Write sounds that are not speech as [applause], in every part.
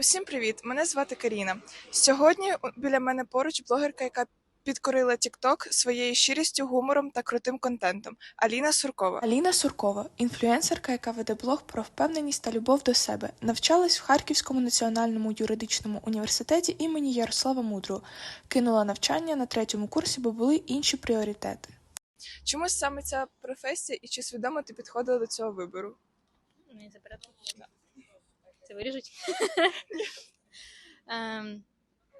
Усім привіт! Мене звати Каріна. Сьогодні біля мене поруч блогерка, яка підкорила TikTok своєю щирістю, гумором та крутим контентом. Аліна Суркова. Аліна Суркова, інфлюенсерка, яка веде блог про впевненість та любов до себе. Навчалась в Харківському національному юридичному університеті імені Ярослава Мудрого. Кинула навчання на третьому курсі, бо були інші пріоритети. Чому саме ця професія і чи свідомо ти підходила до цього вибору? Мені забирати? Це виріжуть? [laughs] Ем,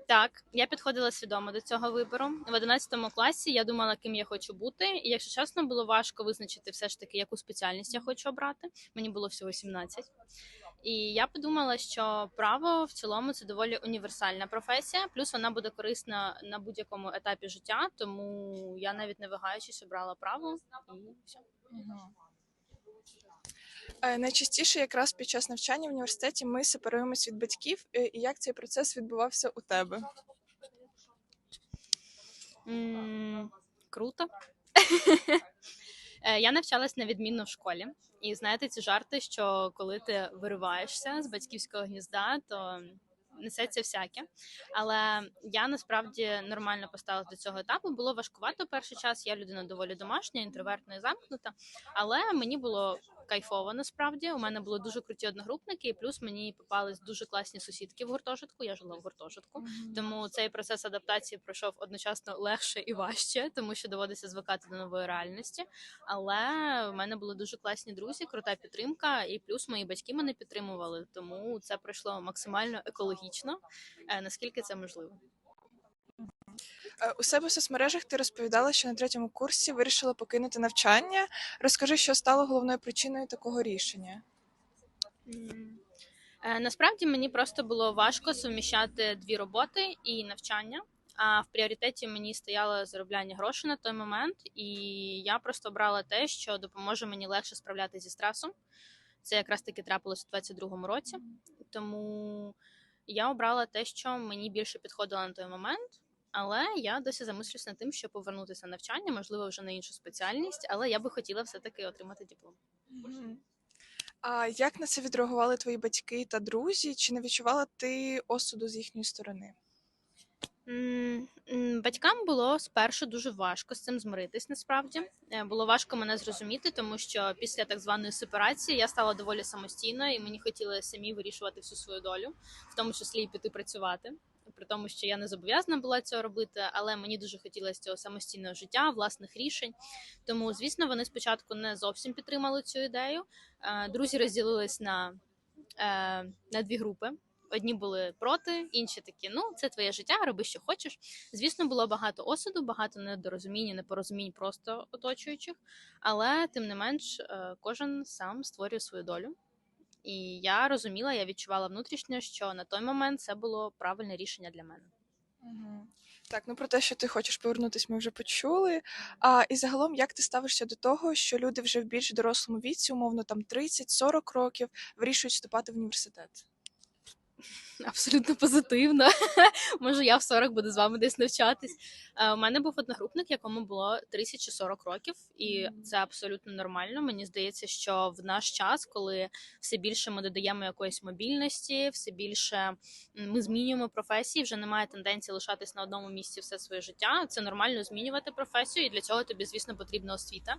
так, я підходила свідомо до цього вибору. В 11 класі я думала, ким я хочу бути. І якщо чесно, було важко визначити все ж таки, яку спеціальність я хочу обрати. Мені було всього 17. І я подумала, що право в цілому це доволі універсальна професія, плюс вона буде корисна на будь-якому етапі життя, тому я навіть не вагаючись обрала право і все. Е, Найчастіше, якраз під час навчання в університеті, ми сепаруємось від батьків. Е, І як цей процес відбувався у тебе? Круто. Е, Я навчалась на відмінно в школі. І знаєте ці жарти, що коли ти вириваєшся з батьківського гнізда, то несеться всяке. Але я насправді нормально поставилась до цього етапу. Було важкувато перший час. Я людина доволі домашня, інтровертна і замкнута. Але мені було кайфово насправді. У мене були дуже круті одногрупники, і плюс мені попались дуже класні сусідки в гуртожитку. Я жила в гуртожитку. Тому цей процес адаптації пройшов одночасно легше і важче, тому що доводиться звикати до нової реальності. Але в мене були дуже класні друзі, крута підтримка, і плюс мої батьки мене підтримували. Тому це пройшло максимально екологічно, е, наскільки це можливо. Е, У себе в соцмережах ти розповідала, що на третьому курсі вирішила покинути навчання. Розкажи, що стало головною причиною такого рішення. Е, Насправді мені просто було важко суміщати дві роботи і навчання. А в пріоритеті мені стояло заробляння грошей на той момент, і я просто обрала те, що допоможе мені легше справлятися зі стресом. Це якраз таки трапилось у 22-му році. Тому я обрала те, що мені більше підходило на той момент. Але я досі замислюсь над тим, щоб повернутися на навчання, можливо, вже на іншу спеціальність, але я би хотіла все-таки отримати диплом. А як на це відреагували твої батьки та друзі? Чи не відчувала ти осуду з їхньої сторони? Батькам було спершу дуже важко з цим змиритись. Насправді Е, було важко мене зрозуміти, тому що після так званої сепарації я стала доволі самостійною, і мені хотілося самі вирішувати всю свою долю, в тому числі і піти працювати. При тому, що я не зобов'язана була цього робити, але мені дуже хотілося цього самостійного життя, власних рішень. Тому, звісно, вони спочатку не зовсім підтримали цю ідею. Е, Друзі розділились на, е, на дві групи. Одні були проти, інші такі: ну це твоє життя, роби що хочеш. Звісно, було багато осуду, багато недорозуміння, непорозумінь просто оточуючих. Але тим не менш, е, кожен сам створює свою долю. І я розуміла, я відчувала внутрішньо, що на той момент це було правильне рішення для мене. Так, ну про те, що ти хочеш повернутися, ми вже почули. А і загалом, як ти ставишся до того, що люди вже в більш дорослому віці, умовно там 30-40 років, вирішують вступати в університет? Абсолютно позитивно. [laughs] Може, я в 40 буду з вами десь навчатись. Е, У мене був одногрупник, якому було 30 чи 40 років, і це абсолютно нормально. Мені здається, що в наш час, коли все більше ми додаємо якоїсь мобільності, все більше ми змінюємо професії, вже немає тенденції лишатись на одному місці все своє життя. Це нормально змінювати професію, і для цього тобі, звісно, потрібна освіта.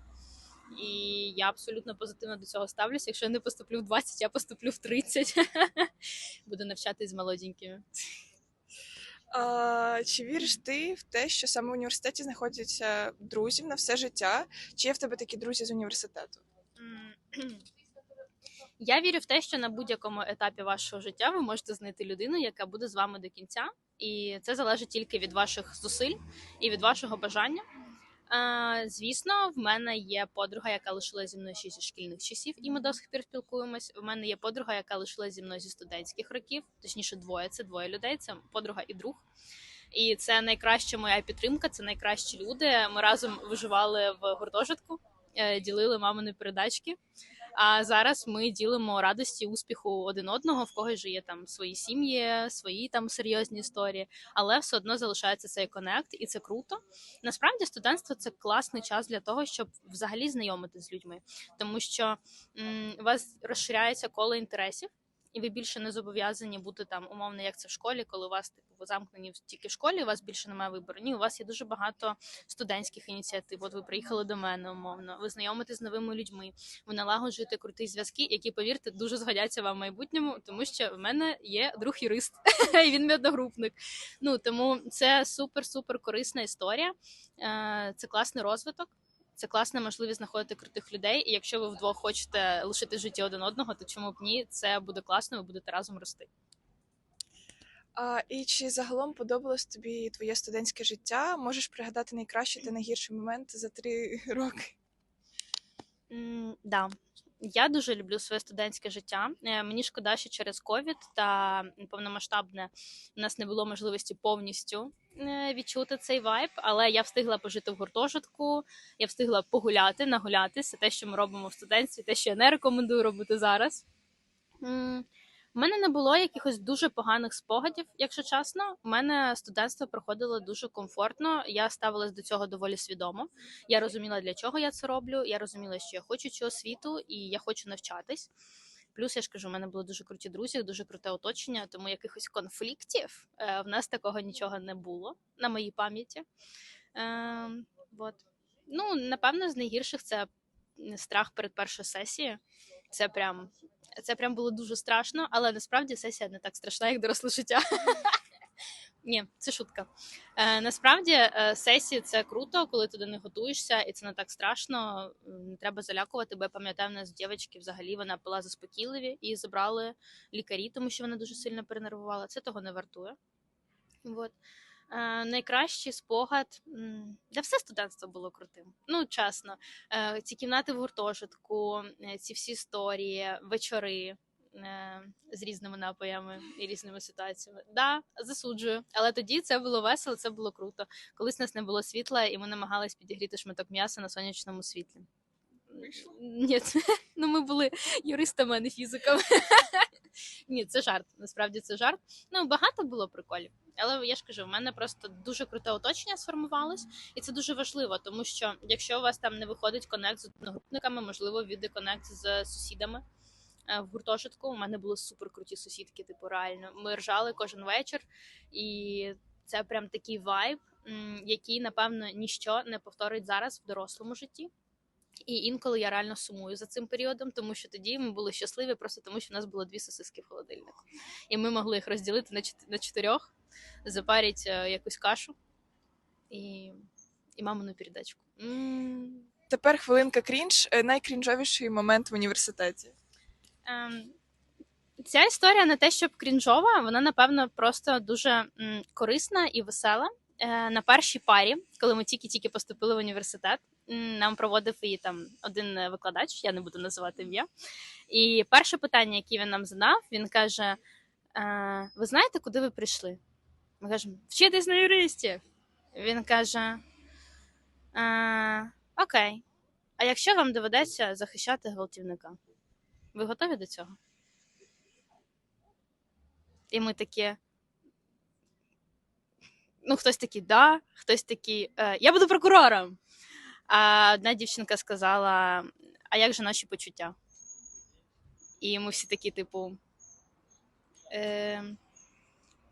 І я абсолютно позитивно до цього ставлюся. Якщо я не поступлю в 20, я поступлю в 30. [laughs] Буду навчатись з молоденькими. А, чи віриш ти в те, що саме в університеті знаходяться друзів на все життя? Чи є в тебе такі друзі з університету? Я вірю в те, що на будь-якому етапі вашого життя ви можете знайти людину, яка буде з вами до кінця, і це залежить тільки від ваших зусиль і від вашого бажання. Звісно, в мене є подруга, яка лишилася зі мною ще зі шкільних часів, і ми до сих пір спілкуємось. У мене є подруга, яка лишилася зі мною зі студентських років, точніше, двоє це двоє людей. Це подруга і друг. І це найкраща моя підтримка, це найкращі люди. Ми разом виживали в гуртожитку, е, ділили мамини передачки. А зараз ми ділимо радості, успіху один одного, в когось же є там свої сім'ї, свої там серйозні історії, але все одно залишається цей конект, і це круто. Насправді, студентство це класний час для того, щоб взагалі знайомитися з людьми, тому що м, у вас розширяється коло інтересів. І ви більше не зобов'язані бути там умовно, як це в школі, коли у вас типу ви замкнені в- тільки школі, у вас більше немає вибору. Ні, у вас є дуже багато студентських ініціатив. От ви приїхали до мене умовно, ви знайомитесь з новими людьми, ви налагоджуєте круті зв'язки, які, повірте, дуже згодяться вам в майбутньому, тому що в мене є друг юрист, [laughs] і він мій одногрупник. Ну тому це супер супер корисна історія. Е, Це класний розвиток. Це класна можливість знаходити крутих людей. І якщо ви вдвох хочете лишити життя один одного, то чому б ні? Це буде класно, ви будете разом рости. А, і чи загалом подобалось тобі твоє студентське життя? Можеш пригадати найкращий та найгірший момент за три [laughs] роки? Mm, Да. Я дуже люблю своє студентське життя. Е, Мені шкода, що через ковід та повномасштабне у нас не було можливості повністю е, відчути цей вайб, але я встигла пожити в гуртожитку, я встигла погуляти, нагулятися. Те, що ми робимо в студентстві, те, що я не рекомендую робити зараз. У мене не було якихось дуже поганих спогадів, якщо чесно. У мене студентство проходило дуже комфортно. Я ставилась до цього доволі свідомо. Я розуміла, для чого я це роблю. Я розуміла, що я хочу цього світу і я хочу навчатись. Плюс я ж кажу, у мене були дуже круті друзі, дуже круте оточення, тому якихось конфліктів е, в нас такого нічого не було на моїй пам'яті. Е, вот. Ну, напевно, з найгірших це страх перед першою сесією. Це прям, це прям було дуже страшно, але насправді сесія не так страшна, як доросле життя. [laughs] Ні, це шутка. Е, насправді е, сесії це круто, коли ти до них готуєшся, і це не так страшно. Не треба залякувати, бо я пам'ятаю, в нас дівчинки взагалі вона пила заспокійливі і забрали лікарі, тому що вона дуже сильно перенервувала. Це того не вартує. Вот. Е, найкращий спогад. Да все студентство було крутим. Ну, чесно. Е, ці кімнати в гуртожитку, е, ці всі історії, вечори з різними напоями і різними ситуаціями. Да, засуджую. Але тоді це було весело, це було круто. Колись у нас не було світла, і ми намагались підігріти шматок м'яса на сонячному світлі. Вийшло? Ні, ну ми були юристами, а не фізиками. [laughs] Ні, це жарт. Насправді це жарт. Ну багато було приколів. Але я ж кажу, в мене просто дуже круте оточення сформувалось, і це дуже важливо, тому що якщо у вас там не виходить конект з одногрупниками, можливо, віде конект з сусідами. Е, В гуртожитку у мене були супер круті сусідки, типу реально. Ми ржали кожен вечір, і це прям такий вайб, який, напевно, ніщо не повторить зараз в дорослому житті. І інколи я реально сумую за цим періодом, тому що тоді ми були щасливі, просто тому що в нас було дві сосиски в холодильнику. І ми могли їх розділити на чот- чотирьох, запарити е, якусь кашу і, і мамину передачку. м Тепер хвилинка крінж. Е, Найкрінжовіший момент в університеті. Ем, Ця історія не те, щоб крінжова, вона напевно просто дуже м, корисна і весела. Е, На першій парі, коли ми тільки-тільки поступили в університет, нам проводив її там один е, викладач, я не буду називати ім'я. І перше питання, яке він нам задав, він каже: е, Ви знаєте, куди ви прийшли? Ми кажемо, вчитись на юристів. Він каже: Окей, а якщо вам доведеться захищати гвалтівника? Ви готові до цього? І ми такі. Ну, хтось такий, да, хтось такий, е, я буду прокурором. А одна дівчинка сказала: А як же наші почуття? І ми всі такі, типу. Е,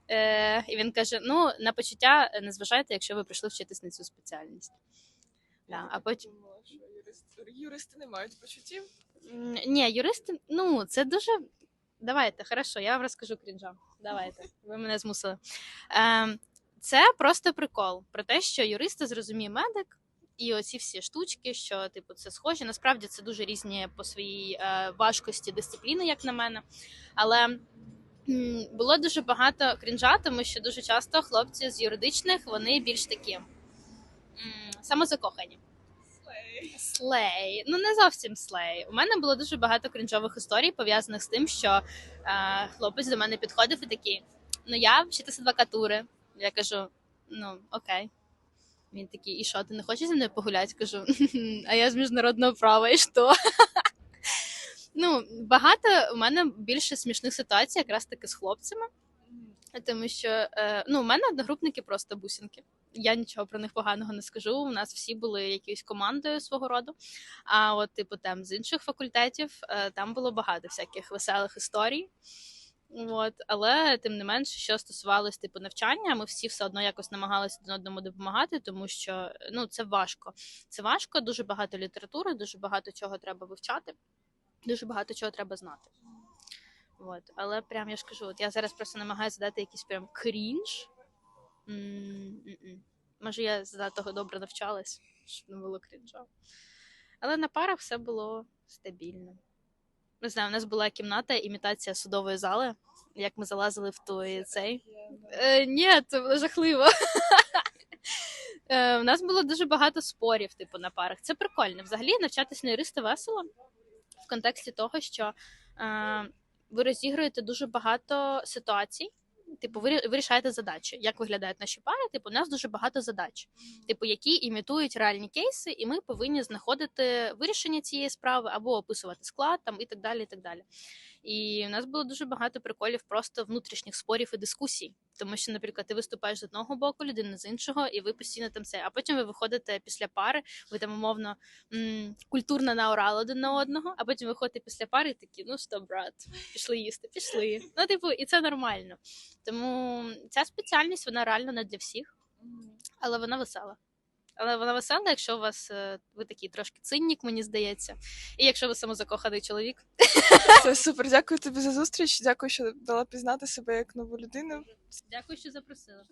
е, і він каже: Ну, на почуття не зважайте, якщо ви прийшли вчитись на цю спеціальність. Да, а потім. Юристи, не мають почуттів. Ні, юристи, ну це дуже. Давайте, хорошо, я вам розкажу крінжа. Давайте, ви мене змусили. Ем, це просто прикол про те, що юристи зрозуміє медик, і оці всі штучки, що типу це схожі. Насправді це дуже різні по своїй е, важкості дисципліни, як на мене. Але було дуже багато крінжа, тому що дуже часто хлопці з юридичних вони більш такі самозакохані. Слей, ну не зовсім слей. У мене було дуже багато крінжових історій, пов'язаних з тим, що е, хлопець до мене підходив і такий: ну я вчитися адвокатури. Я кажу: ну окей. Він такий, і що, ти не хочеш зі мною погуляти? Кажу, а я з міжнародного права, і що? Ну, багато у мене більше смішних ситуацій, якраз таки з хлопцями. Тому що е, ну, у мене одногрупники просто бусинки. я нічого про них поганого не скажу. У нас всі були якоюсь командою свого роду. А от, типу, там з інших факультетів е, там було багато всяких веселих історій. От, але тим не менше, що стосувалось типу навчання, ми всі все одно якось намагалися один одному допомагати, тому що ну це важко. Це важко, дуже багато літератури, дуже багато чого треба вивчати, дуже багато чого треба знати. От. Але прям я ж кажу, от я зараз просто намагаюся задати якийсь прям крінж. М-м-м. Може, я за того добре навчалась, щоб не було крінжа. Але на парах все було стабільно. Не знаю, у нас була кімната імітація судової зали, як ми залазили в той цей. Е, ні, це було жахливо. [laughs] Е, у нас було дуже багато спорів, типу, на парах. Це прикольно. Взагалі навчатись на юриста весело в контексті того, що е, ви розігруєте дуже багато ситуацій. Типу, ви вирішаєте задачі. Як виглядають наші пари? Типу, у нас дуже багато задач, типу, які імітують реальні кейси, і ми повинні знаходити вирішення цієї справи або описувати склад там і так далі. І так далі. І у нас було дуже багато приколів просто внутрішніх спорів і дискусій. Тому що, наприклад, ти виступаєш з одного боку, людина з іншого, і ви постійно там це. А потім ви виходите після пари, ви там умовно м- культурно наорали один на одного, а потім виходите після пари і такі, ну що, брат, пішли їсти, пішли. Ну, типу, і це нормально. Тому ця спеціальність вона реально не для всіх, але вона весела. Але вона весела, якщо у вас е, ви такий трошки циннік, мені здається. І якщо ви самозакоханий чоловік, [laughs] Це супер. Дякую тобі за зустріч. Дякую, що дала пізнати себе як нову людину. дякую, що запросили.